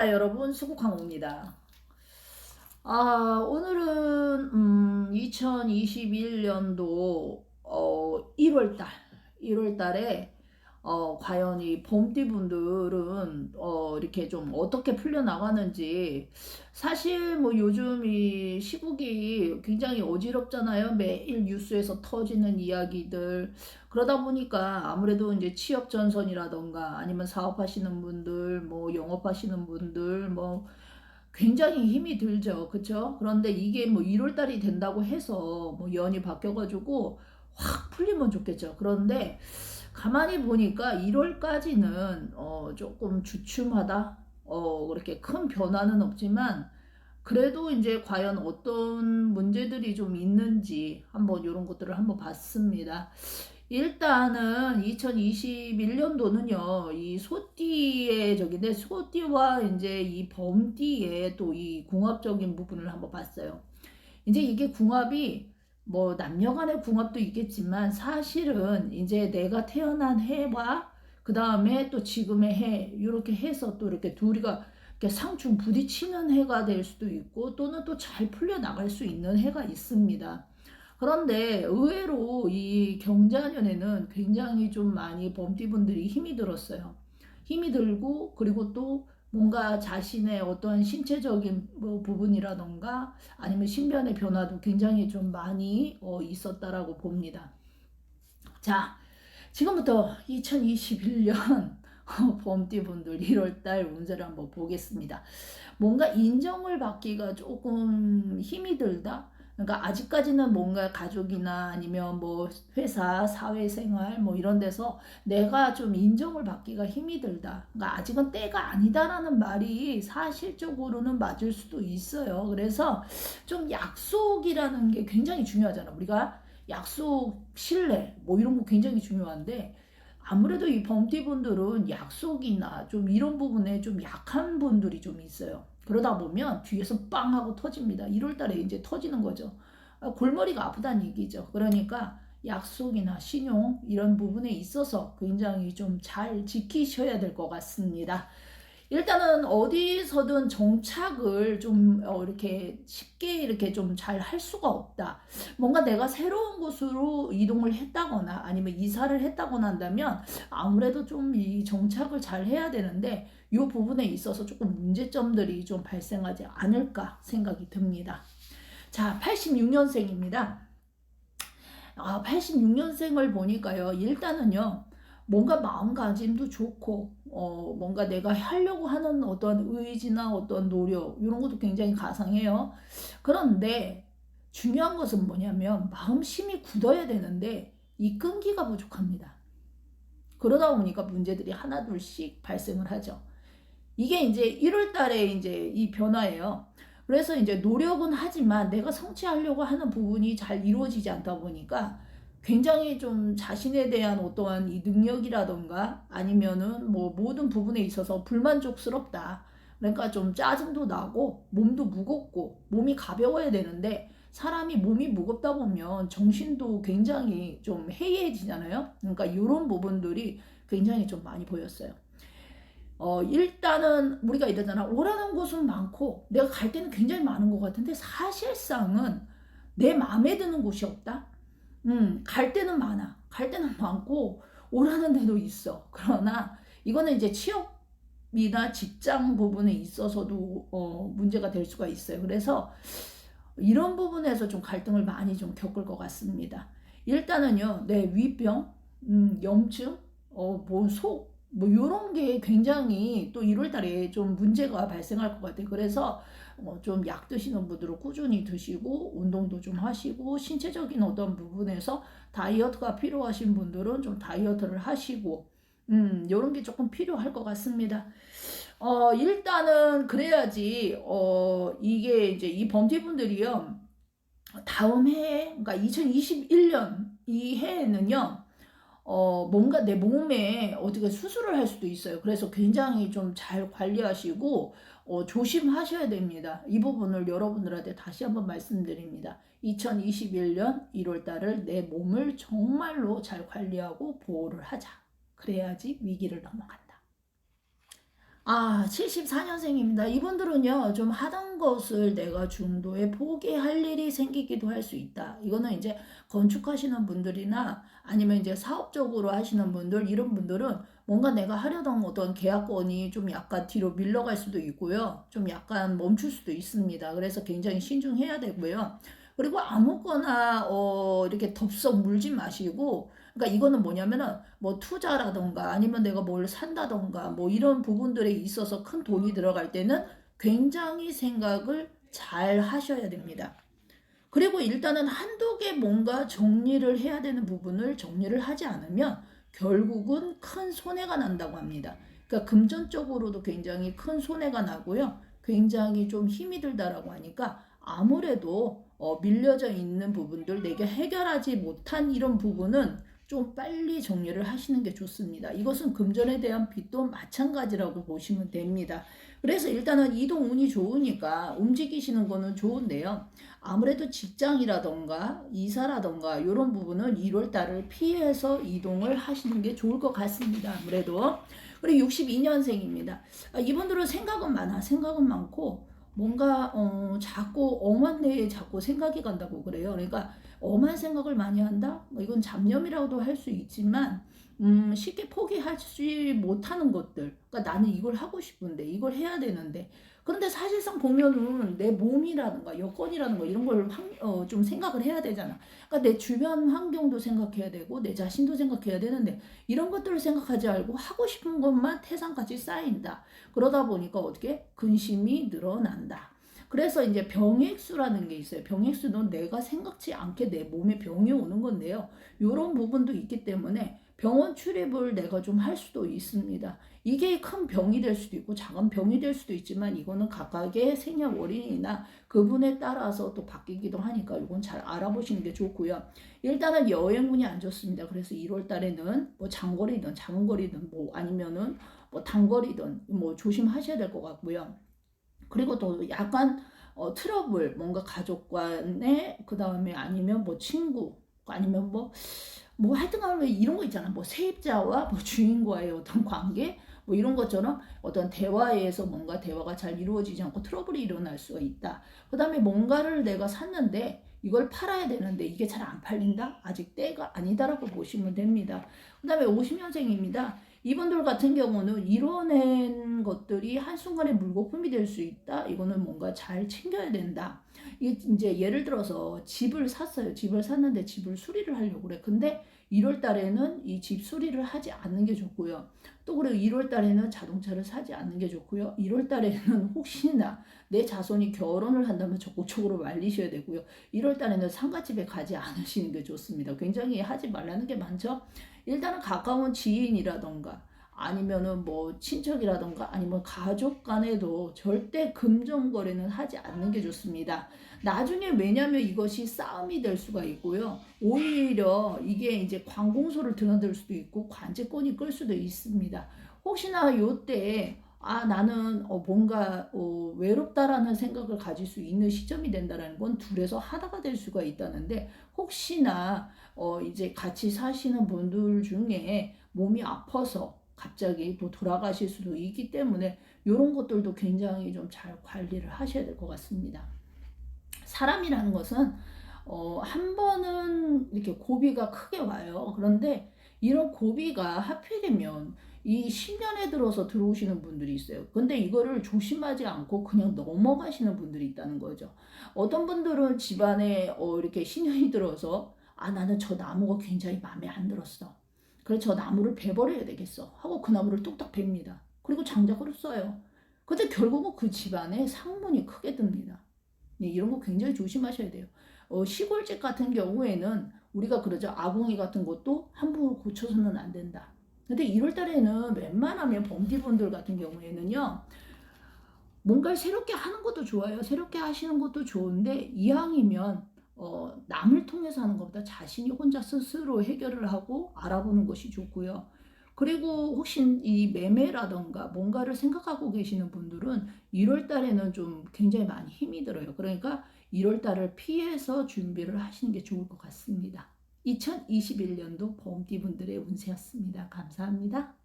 아, 여러분 수국항호입니다. 아 오늘은 음, 2021년도 어, 1월달 1월달에 어, 과연 이 봄띠분들은 어, 이렇게 좀 어떻게 풀려 나가는지 사실 뭐 요즘 이 시국이 굉장히 어지럽잖아요. 매일 뉴스에서 터지는 이야기들 그러다 보니까 아무래도 이제 취업 전선이라던가 아니면 사업하시는 분들 뭐 영업하시는 분들 뭐 굉장히 힘이 들죠. 그쵸? 그런데 이게 뭐 1월 달이 된다고 해서 뭐 연이 바뀌어가지고 확 풀리면 좋겠죠. 그런데 가만히 보니까 1월까지는 어 조금 주춤하다. 어 그렇게 큰 변화는 없지만 그래도 이제 과연 어떤 문제들이 좀 있는지 한번 이런 것들을 한번 봤습니다. 일단은 2021년도는요, 이 소띠의 저기인데, 소띠와 이제 이 범띠의 또 이 궁합적인 부분을 한번 봤어요. 이제 이게 궁합이 뭐 남녀 간의 궁합도 있겠지만 사실은 이제 내가 태어난 해와 그 다음에 또 지금의 해, 이렇게 해서 또 이렇게 둘이가 이렇게 상충 부딪히는 해가 될 수도 있고 또는 또 잘 풀려 나갈 수 있는 해가 있습니다. 그런데 의외로 이 경자년에는 굉장히 좀 많이 범띠분들이 힘이 들었어요. 힘이 들고 그리고 또 뭔가 자신의 어떤 신체적인 뭐 부분이라던가 아니면 신변의 변화도 굉장히 좀 많이 어 있었다라고 봅니다. 자, 지금부터 2021년 범띠분들 1월달 운세를 한번 보겠습니다. 뭔가 인정을 받기가 조금 힘이 들다. 그러니까 아직까지는 뭔가 가족이나 아니면 뭐 회사, 사회생활 뭐 이런 데서 내가 좀 인정을 받기가 힘이 들다. 그러니까 아직은 때가 아니다라는 말이 사실적으로는 맞을 수도 있어요. 그래서 좀 약속이라는 게 굉장히 중요하잖아. 우리가 약속, 신뢰 뭐 이런 거 굉장히 중요한데 아무래도 이 범띠 분들은 약속이나 좀 이런 부분에 좀 약한 분들이 좀 있어요. 그러다 보면 뒤에서 빵 하고 터집니다. 1월 달에 이제 터지는 거죠. 아, 골머리가 아프다는 얘기죠. 그러니까 약속이나 신용 이런 부분에 있어서 굉장히 좀 잘 지키셔야 될 것 같습니다. 일단은 어디서든 정착을 좀 어, 이렇게 쉽게 이렇게 좀 잘 할 수가 없다. 뭔가 내가 새로운 곳으로 이동을 했다거나 아니면 이사를 했다거나 한다면 아무래도 좀 이 정착을 잘 해야 되는데 이 부분에 있어서 조금 문제점들이 좀 발생하지 않을까 생각이 듭니다. 자, 86년생입니다. 아, 86년생을 보니까요. 일단은요. 뭔가 마음가짐도 좋고 어 뭔가 내가 하려고 하는 어떤 의지나 어떤 노력 이런 것도 굉장히 가상해요. 그런데 중요한 것은 뭐냐면 마음심이 굳어야 되는데 이 끈기가 부족합니다. 그러다 보니까 문제들이 하나둘씩 발생을 하죠. 이게 이제 1월 달에 이제 이 변화예요. 그래서 이제 노력은 하지만 내가 성취하려고 하는 부분이 잘 이루어지지 않다 보니까 굉장히 좀 자신에 대한 어떠한 이 능력이라던가 아니면은 뭐 모든 부분에 있어서 불만족스럽다. 그러니까 좀 짜증도 나고 몸도 무겁고 몸이 가벼워야 되는데 사람이 몸이 무겁다 보면 정신도 굉장히 좀 해이해지잖아요. 그러니까 이런 부분들이 굉장히 좀 많이 보였어요. 어, 일단은 우리가 이러잖아. 오라는 곳은 많고 내가 갈 때는 굉장히 많은 것 같은데 사실상은 내 마음에 드는 곳이 없다. 음, 갈 때는 많아. 갈 때는 많고 오라는 데도 있어. 그러나 이거는 이제 취업이나 직장 부분에 있어서도 어, 문제가 될 수가 있어요. 그래서 이런 부분에서 좀 갈등을 많이 좀 겪을 것 같습니다. 일단은요, 내 위병, 음, 염증, 어, 뭐 속, 뭐 이런 게 굉장히 또 1월 달에 좀 문제가 발생할 것 같아요. 그래서 어, 좀약 드시는 분들은 꾸준히 드시고 운동도 좀 하시고 신체적인 어떤 부분에서 다이어트가 필요하신 분들은 좀 다이어트를 하시고 음, 요런 게 조금 필요할 것 같습니다. 어, 일단은 그래야지 어, 이게 이제 이 범죄분들이요. 다음 해, 그러니까 2021년 이 해에는요. 어, 뭔가 내 몸에 어떻게 수술을 할 수도 있어요. 그래서 굉장히 좀 잘 관리하시고, 어, 조심하셔야 됩니다. 이 부분을 여러분들한테 다시 한번 말씀드립니다. 2021년 1월 달을 내 몸을 정말로 잘 관리하고 보호를 하자. 그래야지 위기를 넘어간다. 아, 74년생입니다. 이분들은요, 좀 하던 것을 내가 중도에 포기할 일이 생기기도 할 수 있다. 이거는 이제 건축하시는 분들이나 아니면 이제 사업적으로 하시는 분들, 이런 분들은 뭔가 내가 하려던 어떤 계약권이 좀 약간 뒤로 밀려갈 수도 있고요. 좀 약간 멈출 수도 있습니다. 그래서 굉장히 신중해야 되고요. 그리고 아무거나 어 이렇게 덥석 물지 마시고 그러니까 이거는 뭐냐면은 뭐 투자라던가 아니면 내가 뭘 산다던가 뭐 이런 부분들에 있어서 큰 돈이 들어갈 때는 굉장히 생각을 잘 하셔야 됩니다. 그리고 일단은 한두 개 뭔가 정리를 해야 되는 부분을 정리를 하지 않으면 결국은 큰 손해가 난다고 합니다. 그러니까 금전적으로도 굉장히 큰 손해가 나고요. 굉장히 좀 힘이 들다라고 하니까 아무래도 어, 밀려져 있는 부분들 내게 해결하지 못한 이런 부분은 좀 빨리 정리를 하시는 게 좋습니다. 이것은 금전에 대한 빚도 마찬가지라고 보시면 됩니다. 그래서 일단은 이동 운이 좋으니까 움직이시는 거는 좋은데요. 아무래도 직장이라던가 이사라던가 이런 부분은 1월 달을 피해서 이동을 하시는 게 좋을 것 같습니다. 아무래도. 그리고 62년생입니다. 아, 이분들은 생각은 많아. 생각은 많고 뭔가 어, 자꾸 엄한 데에 자꾸 생각이 간다고 그래요. 그러니까 엄한 생각을 많이 한다? 뭐 이건 잡념이라고도 할 수 있지만 음, 쉽게 포기하지 못하는 것들. 그러니까 나는 이걸 하고 싶은데 이걸 해야 되는데 그런데 사실상 보면은 내 몸이라든가 여건이라든가 이런 걸좀 어, 생각을 해야 되잖아. 그러니까 내 주변 환경도 생각해야 되고 내 자신도 생각해야 되는데 이런 것들을 생각하지 말고 하고 싶은 것만 태산같이 쌓인다. 그러다 보니까 어떻게 근심이 늘어난다. 그래서 이제 병액수라는 게 있어요. 병액수는 내가 생각지 않게 내 몸에 병이 오는 건데요. 이런 부분도 있기 때문에 병원 출입을 내가 좀 할 수도 있습니다. 이게 큰 병이 될 수도 있고 작은 병이 될 수도 있지만 이거는 각각의 생년 월인이나 그분에 따라서 또 바뀌기도 하니까 이건 잘 알아보시는 게 좋고요. 일단은 여행운이 안 좋습니다. 그래서 1월 달에는 뭐 장거리든 작은 거리든 뭐 아니면은 뭐 단거리든 뭐 조심하셔야 될 것 같고요. 그리고 또 약간 어, 트러블 뭔가 가족 간에 그 다음에 아니면 뭐 친구 아니면 뭐뭐 하여튼간 이런 거 있잖아. 뭐 세입자와 뭐 주인과의 어떤 관계 뭐 이런 것처럼 어떤 대화에서 뭔가 대화가 잘 이루어지지 않고 트러블이 일어날 수가 있다. 그 다음에 뭔가를 내가 샀는데 이걸 팔아야 되는데 이게 잘 안 팔린다? 아직 때가 아니다라고 보시면 됩니다. 그 다음에 50년생입니다. 이분들 같은 경우는 이뤄낸 것들이 한순간에 물거품이 될 수 있다. 이거는 뭔가 잘 챙겨야 된다. 이제 예를 들어서 집을 샀어요. 집을 샀는데 집을 수리를 하려고 그래. 근데 1월 달에는 이 집 수리를 하지 않는 게 좋고요. 또 그리고 1월 달에는 자동차를 사지 않는 게 좋고요. 1월 달에는 혹시나 내 자손이 결혼을 한다면 적극적으로 말리셔야 되고요. 1월 달에는 상가집에 가지 않으시는 게 좋습니다. 굉장히 하지 말라는 게 많죠. 일단은 가까운 지인이라던가 아니면은 뭐 친척이라던가 아니면 가족 간에도 절대 금전 거래는 하지 않는 게 좋습니다. 나중에 왜냐면 이것이 싸움이 될 수가 있고요. 오히려 이게 이제 관공서를 드나들 수도 있고 관제권이 끌 수도 있습니다. 혹시나 요때 아 나는 어 뭔가 어 외롭다라는 생각을 가질 수 있는 시점이 된다라는 건 둘에서 하나가 될 수가 있다는데 혹시나 어 이제 같이 사시는 분들 중에 몸이 아파서 갑자기 또 돌아가실 수도 있기 때문에 이런 것들도 굉장히 좀 잘 관리를 하셔야 될 것 같습니다. 사람이라는 것은 어, 한 번은 이렇게 고비가 크게 와요. 그런데 이런 고비가 하필이면 이 10년에 들어서 들어오시는 분들이 있어요. 근데 이거를 조심하지 않고 그냥 넘어가시는 분들이 있다는 거죠. 어떤 분들은 집안에 어, 이렇게 신년이 들어서 아 나는 저 나무가 굉장히 마음에 안 들었어. 그래서 저 나무를 베버려야 되겠어. 하고 그 나무를 뚝딱 뱁니다. 그리고 장작으로 써요. 근데 결국은 그 집안에 상문이 크게 듭니다. 네, 이런 거 굉장히 조심하셔야 돼요. 어, 시골집 같은 경우에는 우리가 그러죠. 아궁이 같은 것도 함부로 고쳐서는 안 된다. 근데 1월 달에는 웬만하면 범디분들 같은 경우에는요. 뭔가를 새롭게 하는 것도 좋아요. 새롭게 하시는 것도 좋은데 이왕이면 어, 남을 통해서 하는 것보다 자신이 혼자 스스로 해결을 하고 알아보는 것이 좋고요. 그리고 혹시 이 매매라던가 뭔가를 생각하고 계시는 분들은 1월 달에는 좀 굉장히 많이 힘이 들어요. 그러니까 1월 달을 피해서 준비를 하시는 게 좋을 것 같습니다. 2021년도 범띠분들의 운세였습니다. 감사합니다.